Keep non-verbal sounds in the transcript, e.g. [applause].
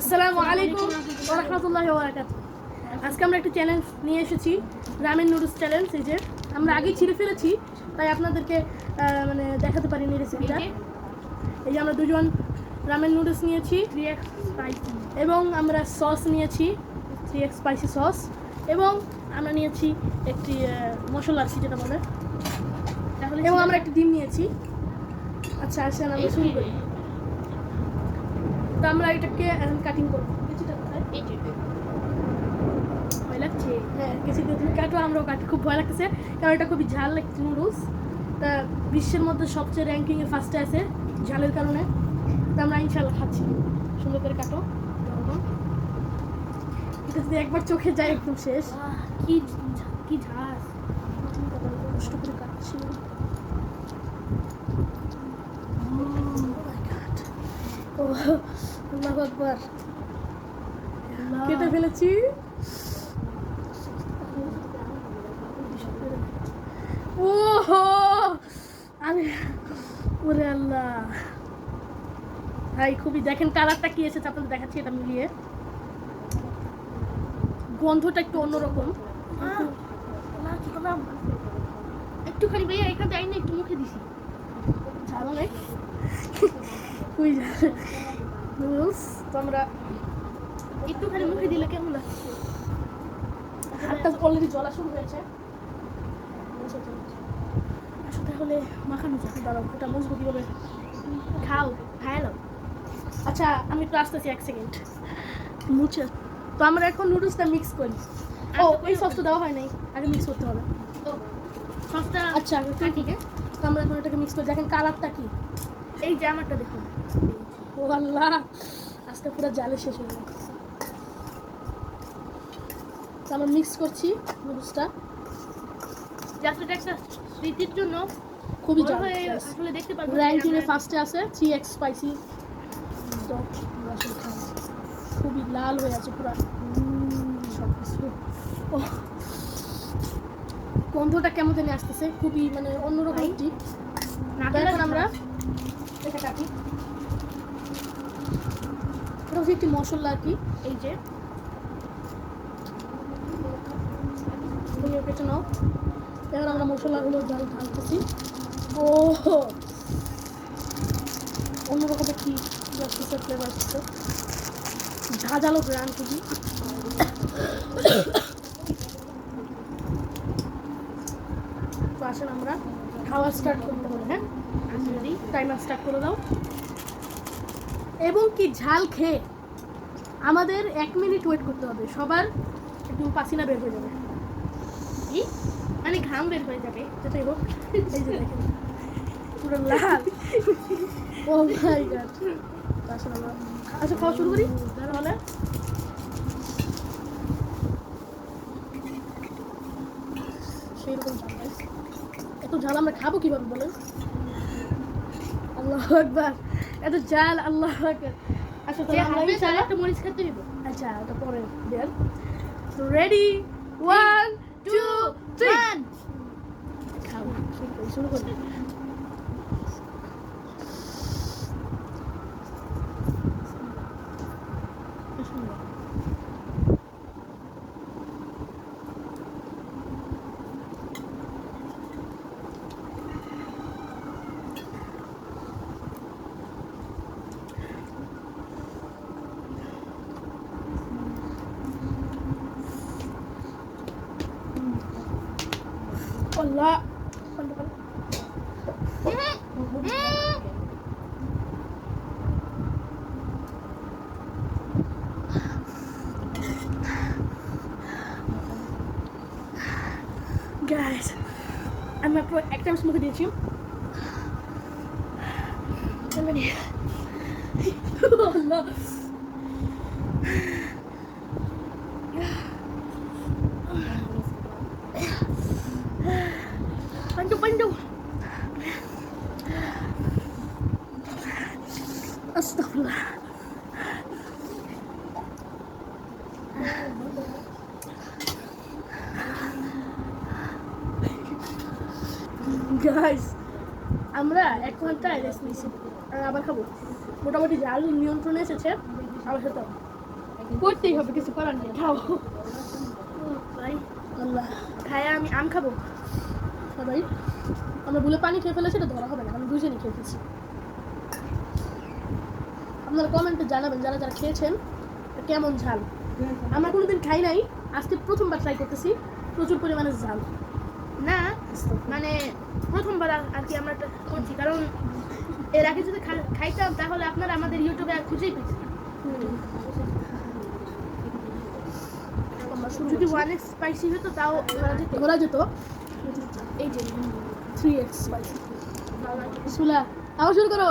আসসালামু আলাইকুম রহমতুল্লাহ বারাকাত আজকে আমরা একটা চ্যালেঞ্জ নিয়ে এসেছি রামেন নুডলস চ্যালেঞ্জ এই যে আমরা আগেই ছিঁড়ে ফেলেছি তাই আপনাদেরকে মানে দেখাতে পারিনি রেসিপিটা এই যে। আমরা দুজন রামেন নুডলস নিয়েছি এবং আমরা সস নিয়েছি থ্রি এক্স স্পাইসি সস এবং আমরা নিয়েছি একটি মশলা আছে যেটা বলে। এবং আমরা একটি ডিম নিয়েছি। আচ্ছা আসেন আমরা শুরু করি। তো আমরা এটাকে কাটিং করব। কিছুটা কোথায়? ভয় লাগছে? হ্যাঁ। কিছু তুমি কাটো আমরাও কাটি। খুব ভয় লাগতেছে। কারণ এটা খুবই ঝাল লাগছে নুডলস তা বিশ্বের মধ্যে সবচেয়ে র্যাঙ্কিংয়ে ফার্স্টে আছে ঝালের কারণে। তা আমরা ইনশাল্লাহ খাচ্ছি। সুন্দর করে কাটো। এটা যদি একবার চোখে যায় একদম শেষ। কি কি ঝাল। কষ্ট করে কাটছি। ও আল্লাহ আকবার কেটে ফেলেছি। ওহো! আরে ওরে আল্লাহ। ভাই খুবই দেখেন কালারটা কি এসেছে আপনাদের দেখাচ্ছি এটা মিলিয়ে। গন্ধটা একটু অন্যরকম। একটুখানি ভাইয়া এখান থেকে না একটু মুখে দিছি। নেই খুবই নুডলস তো আমরা একটুখানি মুখে দিলে কেমন লাগছে? হাতটা অলরেডি জ্বলা শুরু হয়েছে। আসলে তাহলে মাখানো যাক। দাঁড়াও ওটা মজবুত কীভাবে খাও খাইলাম আচ্ছা আমি একটু আসতেছি এক সেকেন্ড মুছে। তো আমরা এখন নুডলসটা মিক্স করি। ও এই সসটা দেওয়া হয় নাই। আগে মিক্স করতে হবে। তো সস্তা আচ্ছা ঠিক আছে তো আমরা এখন এটাকে মিক্স করি। দেখেন কালারটা কি? এই আমারটা দেখুন। ও আল্লাহ। আজকে পুরো জালে শেষ হয়ে গেল। আমরা মিক্স করছি নুডলসটা জাস্ট একটা স্মৃতির জন্য খুবই জাল আসলে দেখতে পারব র্যাঙ্কিংয়ে ফার্স্টে আছে থ্রি এক্স স্পাইসি খুবই লাল হয়ে আছে পুরো। সব কিছু। গন্ধটা কেমন জানি আসতেছে খুবই মানে অন্যরকম একটি। এখন আমরা এটা কাটি। হচ্ছে একটি মশলা আর কি? এই যে। কেটে নাও। এবার আমরা মশলাগুলো জাল ঢালতেছি। ও অন্যরকম আসতেছে ফ্লেভার আসতেছে ঝাঁঝালো গ্রান খুবই। আসেন আমরা খাওয়া স্টার্ট করতে হবে হ্যাঁ? টাইমার স্টার্ট করে দাও। এবং কি ঝাল খেয়ে আমাদের এক মিনিট ওয়েট করতে হবে। সবার একটু পাসিনা বের হয়ে যাবে। মানে ঘাম বের হয়ে যাবে। যেটাই হোক এই যে দেখেন। পুরো লাল। ও মাই গড আচ্ছা খাওয়া শুরু করি? তাহলে ঝাল এত ঝাল আমরা খাব কীভাবে বলেন? আল্লাহ একবার এত জাল আল্লাহ একবার আচ্ছা তাহলে আমরা ইনশাআল্লাহ- একটা মরিচ খেতে দিব আচ্ছা এটা পরে দেন। রেডি ওয়ান টু থ্রি খাও শুরু করি, শুরু করি। Guys, I'm a pro actor smoke did you? Naman [laughs] yan. oh, love. আস্তাগফিরুল্লাহ। গাইস আমরা এক ঘণ্টা রেস্ট নিয়েছি আর আবার খাব। মোটামুটি ঝাল নিয়ন্ত্রণে এসেছে খেতে হবে করতেই হবে, কিছু করার নেই। ভাই, আল্লাহ। খায় আমি আম খাব। সবাই, আমরা ভুলে পানি খেয়ে ফেলেছি, এটা ধরা হবে না, আমি দুজনই খেয়ে ফেলছি। আপনারা কমেন্টে জানাবেন যারা যারা খেয়েছেন কেমন ঝাল? আমরা কোনোদিন খাই নাই আজকে প্রথমবার ট্রাই করতেছি প্রচুর পরিমাণে ঝাল। না মানে প্রথমবার আর- কি আমরা করছি কারণ এর আগে যদি খাইতাম তাহলে আপনারা আমাদের ইউটিউবে আর খুঁজেই পেতেন যদি ওয়ান এক্স স্পাইসি হতো তাও ধরা যেত। এই যে থ্রি এক্স স্পাইসি সুলা আবার শুরু করো।